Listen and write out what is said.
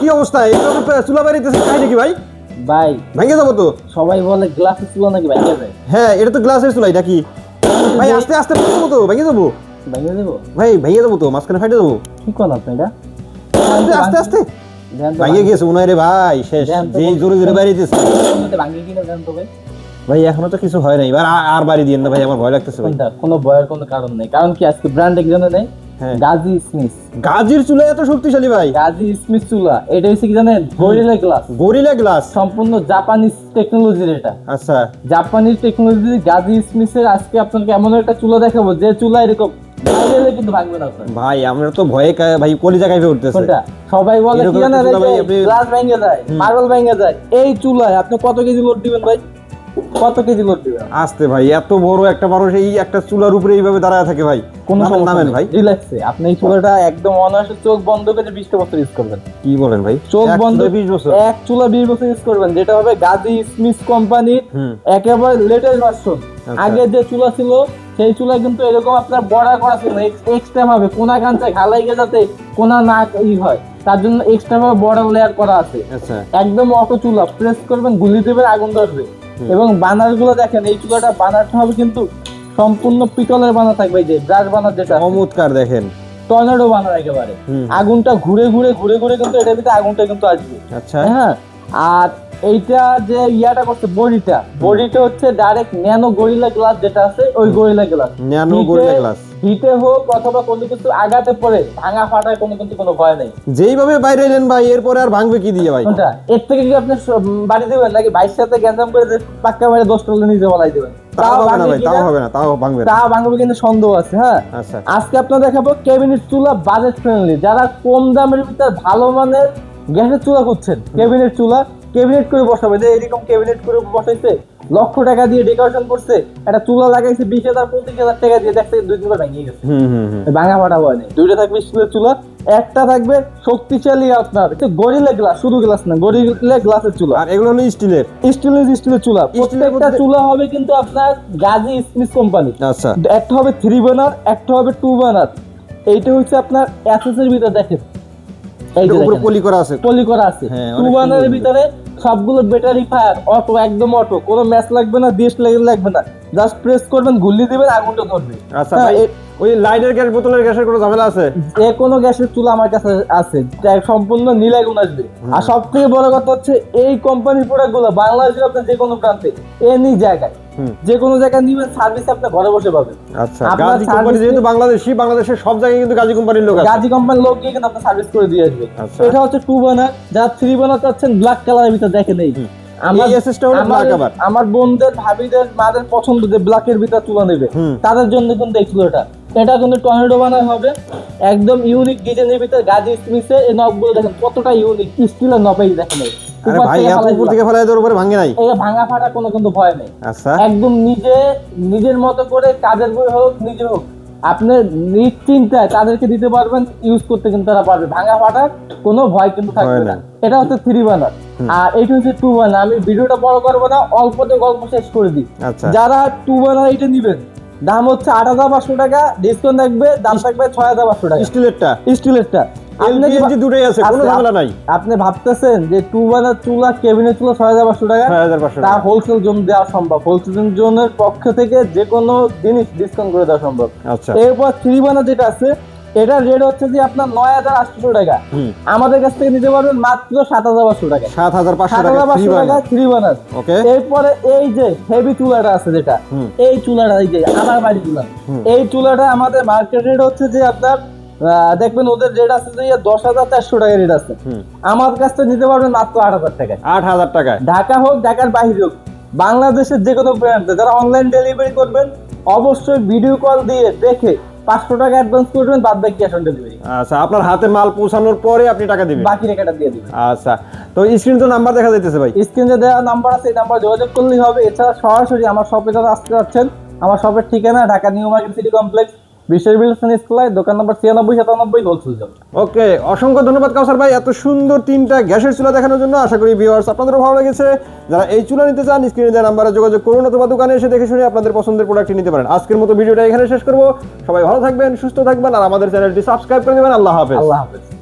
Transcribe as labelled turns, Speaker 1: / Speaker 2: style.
Speaker 1: কি অবস্থা? চুলা বাড়িতেছে তাই নাকি ভাই?
Speaker 2: ভাই
Speaker 1: ভেঙে যাব তো।
Speaker 2: সবাই বলে গ্লাসে ছিল নাকি ভেঙে যায়।
Speaker 1: হ্যাঁ এটা তো গ্লাসের চুলাই নাকি ভাই আস্তে আস্তে ভেঙে যাব তো ভেঙে যাব।
Speaker 2: ভেঙে দেবো
Speaker 1: ভাই ভেঙে যাব তো মাঝখানে যাব।
Speaker 2: কি আপনি এটা?
Speaker 1: আস্তে আস্তে গেছে মনে হয় রে ভাই শেষ। যেই জোরে জোরে বাড়িতেছে।
Speaker 2: ভাঙি- ভাঙি কিনা তো ভাই।
Speaker 1: ভাই এখনও তো কিছু হয় নাই। এবার আর বাড়ি দিয়ে না ভাই আমার ভয় লাগতেছে ভাই।
Speaker 2: কোনো ভয়ের কোনো কারণ নেই। কারণ কি আজকে ব্র্যান্ড একজনে নেই। গাজী স্মিথ।
Speaker 1: গাজির চুলা এত শক্তিশালী ভাই।
Speaker 2: গাজী স্মিথ চুলা এটা হচ্ছে কি জানেন? গরিলা গ্লাস
Speaker 1: গরিলা গ্লাস
Speaker 2: সম্পূর্ণ জাপানিজ টেকনোলজির এটা।
Speaker 1: আচ্ছা।
Speaker 2: জাপানিজ টেকনোলজি গাজী স্মিথের আজকে আপনাকে এমন একটা চুলা দেখাবো যে চুলা এরকম কিন্তু ভাঙবে না
Speaker 1: ভাই আমরা তো ভয়ে ভাই কলিজা কাইপে উঠতেছে।
Speaker 2: সবাই বলে কি জানেন
Speaker 1: ভাই
Speaker 2: গ্লাস ভেঙে যায় মার্বেল ভেঙে যায়। এই চুলায় আপনি কত কেজি লোড দিবেন ভাই? কত কেজি লোড দিবেন
Speaker 1: আসতে ভাই এত বড় একটা মানুষ এই একটা চুলার উপরে এইভাবে দাঁড়ায় থাকে ভাই।
Speaker 2: কোনো
Speaker 1: নামেন-
Speaker 2: সমস্যা নেই।
Speaker 1: ভাই।
Speaker 2: রিল্যাক্সে আপনি এই চুলাটা একদম অনায়াসে চোখ বন্ধ করে বিশটা বছর ইউজ করবেন।
Speaker 1: কি বলেন ভাই?
Speaker 2: চোখ বন্ধ
Speaker 1: চুলায় বিশ বছর
Speaker 2: এক চুলা বিশ বছর ইউজ করবেন যেটা হবে গাজী স্মিথ কোম্পানির একেবারে লেটেস্ট ভার্সন
Speaker 1: আচ্ছা।
Speaker 2: আগে যে চুলা ছিল সেই চুলা কিন্তু এরকম আপনার বর্ডার করা ছিল এক্সট্রা ভাবে কোনা কাঞ্চা ঘালাই গিয়ে যাতে কোনা না ই হয় তার জন্য এক্সট্রা ভাবে বর্ডার লেয়ার করা আছে।
Speaker 1: আচ্ছা।
Speaker 2: একদম অটো চুলা। প্রেস করবেন গুলি দেবেন আগুন ধরবে। এবং বানারগুলো দেখেন এই চুলাটা বানারটা হবে কিন্তু সম্পূর্ণ পিতলের বানা থাকবে যে ব্রাশ বানার যেটা
Speaker 1: চমৎকার দেখেন।
Speaker 2: টর্নেডো বানার একেবারে। আগুনটা ঘুরে ঘুরে ঘুরে ঘুরে কিন্তু এটার ভিতরে আগুনটা কিন্তু আসবে।
Speaker 1: আচ্ছা।
Speaker 2: হ্যাঁ। আর এইটা যে ইয়াটা করছে বডিটা বডিটা হচ্ছে ডাইরেক্ট ন্যানো গরিলা গ্লাস যেটা আছে ওই gorilla glass
Speaker 1: nano gorilla glass
Speaker 2: হিটে হোক অথবা কোনো কিছু আগাতে পড়ে ভাঙা ফাটায় কোনো কিন্তু কোনো ভয় নেই।
Speaker 1: যেইভাবে বাইরে এলেন ভাই এরপরে আর ভাঙবে কি দিয়ে ভাই?
Speaker 2: এর থেকে কি আপনি বাড়ি দেবেন নাকি বাইশ সাথে গ্যাঞ্জাম করে যে পাক্কা মেরে দশ টলে নিজে বলাই দেবেন?
Speaker 1: তাও হবে না
Speaker 2: ভাঙবে
Speaker 1: ভাই তাও হবে না তাও ভাঙবে না।
Speaker 2: ভাঙবে কিন্তু সন্দেহ আছে হ্যাঁ?
Speaker 1: আচ্ছা।
Speaker 2: আজকে আপনার দেখাবো ক্যাবিনেট চুলা বাজেট ফ্রেন্ডলি যারা কম দামের ভিতর ভালো মানের গ্যাসের চুলা করছেন ক্যাবিনেট চুলা ক্যাবিনেট করে বসাবে। যে এরকম ক্যাবিনেট করে বসাইছে লক্ষ টাকা দিয়ে ডেকোরেশন করছে একটা চুলা লাগাইছে বিশ হাজার পঁচিশ হাজার টাকা দিয়ে দেখছে দুই দিন ভেঙে গেছে।
Speaker 1: হুম হুম হুম।
Speaker 2: ভাঙা ফাটা হয় নাই। দুইটা থাকবে স্টিলের চুলা একটা থাকবে শক্তিশালী আপনার গরিলা গ্লাস শুধু গ্লাস না গরিলা গ্লাসের চুলা
Speaker 1: আর এগুলো হলো স্টিলের
Speaker 2: স্টিলের স্টিলের চুলা প্রত্যেকটা চুলা হবে কিন্তু আপনার গাজী স্মিথ কোম্পানি।
Speaker 1: আচ্ছা।
Speaker 2: একটা হবে থ্রি বার্নার একটা হবে টু বার্নার এইটা হচ্ছে আপনার অ্যাসেস এর ভিতরে দেখেন।
Speaker 1: উপরে পলি করা আছে।
Speaker 2: পলি করা আছে।
Speaker 1: হ্যাঁ,
Speaker 2: টু
Speaker 1: অনেক
Speaker 2: ভিতরে সবগুলো ব্যাটারি ফায়ার অটো একদম অটো কোনো ম্যাচ লাগবে না ডিশ লাগবে না। জাস্ট প্রেস করবেন গুল্লি দিবেন আগুনটা ধরবে।
Speaker 1: আচ্ছা
Speaker 2: হ্যাঁ,
Speaker 1: ওই লাইটের গ্যাস বোতলের গ্যাসের কোনো ঝামেলা আছে?
Speaker 2: যে কোনো গ্যাসের চুলা আমার কাছে আছে যা সম্পূর্ণ নীল আগুন আসবে আর সব থেকে বড় কথা হচ্ছে এই কোম্পানির প্রোডাক্টগুলো বাংলাদেশের আপনার যে কোনো প্রান্তে এনি জায়গায় যে কোনো জায়গায় নিবেন সার্ভিস আপনি ঘরে বসে পাবেন।
Speaker 1: আচ্ছা গাজী কোম্পানি যেহেতু বাংলাদেশি বাংলাদেশের সব জায়গায় কিন্তু গাজী কোম্পানির লোক আছে।
Speaker 2: গাজী কোম্পানির লোক গিয়ে কিন্তু আপনার সার্ভিস করে দিয়ে আসবে।
Speaker 1: আচ্ছা।
Speaker 2: এটা হচ্ছে টু বার্নার যারা থ্রি বার্নার চাচ্ছেন ব্ল্যাক কালারের ভিতরে দেখেন এই আমার। বোনদের ভাবিদের মাদের পছন্দ যে ব্ল্যাকের ভিতর তুলে নেবে। তাদের জন্য কিন্তু চুলোটা। এটা কিন্তু টর্নেডো বানার হবে। একদম ইউনিক ডিজাইনের ভিতরে গাজী স্মিথের এই নবগুলো দেখেন কতটা ইউনিক স্টিলের নব এই দেখেন
Speaker 1: আরে ভাই এত উপর থেকে ফেলাই দেওয়ার উপরে ভাঙে নাই।
Speaker 2: এই ভাঙা ফাটা কোনো কিন্তু ভয় নেই।
Speaker 1: আচ্ছা।
Speaker 2: একদম নিজে নিজের মতো করে কাজের বই হোক নিজে হোক আপনি নিশ্চিন্তায় তাদেরকে দিতে পারবেন ইউজ করতে কিন্তু তারা পারবে। ভাঙা ফাটার কোনো ভয় কিন্তু থাকবে না। এটা হচ্ছে থ্রি বানার আর এইটা হচ্ছে টু বানার আমি ভিডিওটা বড় করব না অল্পতে গল্প শেষ করে দিই।
Speaker 1: আচ্ছা।
Speaker 2: যারা টু বানার এটা নিবেন দাম হচ্ছে আট হাজার পাঁচশো টাকা ডিসকাউন্ট থাকবে দাম থাকবে ছয় হাজার পাঁচশো টাকা।
Speaker 1: স্টিলেরটা?
Speaker 2: স্টিলেরটা।
Speaker 1: দুটোই আছে কোনো
Speaker 2: আচ্ছা,
Speaker 1: ঝামেলা নাই।
Speaker 2: আপনি ভাবতেছেন যে টু বানার চুলা কেবিনের চুলা ছয় হাজার পাঁচশো টাকা?
Speaker 1: ছয় হাজার পাঁচশো
Speaker 2: তা হোলসেল জোন দেওয়া সম্ভব। হোলসেল জোনের পক্ষ থেকে যে কোনো জিনিস ডিসকাউন্ট করে দেওয়া সম্ভব।
Speaker 1: আচ্ছা।
Speaker 2: এরপর থ্রি বানা যেটা আছে এটার রেট হচ্ছে যে আপনার নয় হাজার আটশো টাকা। আমাদের কাছ থেকে নিতে পারবেন মাত্র সাত হাজার পাঁচশো টাকা।
Speaker 1: সাত হাজার পাঁচশো
Speaker 2: সাত
Speaker 1: টাকা
Speaker 2: টাকা থ্রি বানার এরপরে এই যে হেভি চুলাটা আছে যেটা এই চুলাটা এই যে আমার বাড়ি চুলা এই চুলাটা আমাদের মার্কেট রেট হচ্ছে যে আপনার দেখবেন ওদের রেট আছে যে দশ হাজার চারশো টাকা রেট আছে। আমার কাছ থেকে নিতে পারবেন মাত্র আট হাজার টাকায়।
Speaker 1: আট হাজার টাকায়।
Speaker 2: ঢাকা হোক ঢাকার বাইরে হোক বাংলাদেশের যে কোনো ব্র্যান্ডে যারা অনলাইন ডেলিভারি করবেন অবশ্যই ভিডিও কল দিয়ে দেখে পাঁচশো টাকা অ্যাডভান্স করবেন বাদ বাকি ক্যাশ অন ডেলিভারি
Speaker 1: আচ্ছা আপনার হাতে মাল পৌঁছানোর পরে আপনি টাকা দিবেন?
Speaker 2: বাকি টাকাটা দিয়ে দিবেন।
Speaker 1: আচ্ছা তো স্ক্রিন তো নাম্বার দেখা যাইতেছে ভাই।
Speaker 2: স্ক্রিনে দেওয়া নাম্বার আছে এই নাম্বার যোগাযোগ করলেই হবে। এছাড়া সরাসরি আমার শপে যারা আসতে যাচ্ছেন আমার শপের ঠিকানা Dhaka New Market City Complex বিশ্বের বিলসন স্কুলায় দোকান নম্বর ছিয়ানব্বই সাতানব্বই হোলসেল জব
Speaker 1: ওকে অসংখ্য ধন্যবাদ কাউসার ভাই এত সুন্দর তিনটা গ্যাসের চুলা দেখানোর জন্য আশা করি ভিউয়ার্স আপনাদেরও ভালো লেগেছে। যারা এই চুলা নিতে চান স্ক্রিনে দেওয়া নাম্বারে যোগাযোগ করুন অথবা দোকানে এসে দেখে শুনে আপনাদের পছন্দের প্রোডাক্টটি নিতে পারেন। আজকের মতো ভিডিওটা এখানে শেষ করব। সবাই ভালো থাকবেন সুস্থ থাকবেন আর আমাদের চ্যানেলটি সাবস্ক্রাইব করে দেবেন আল্লাহ হাফেজ।
Speaker 2: আল্লাহ হাফেজ।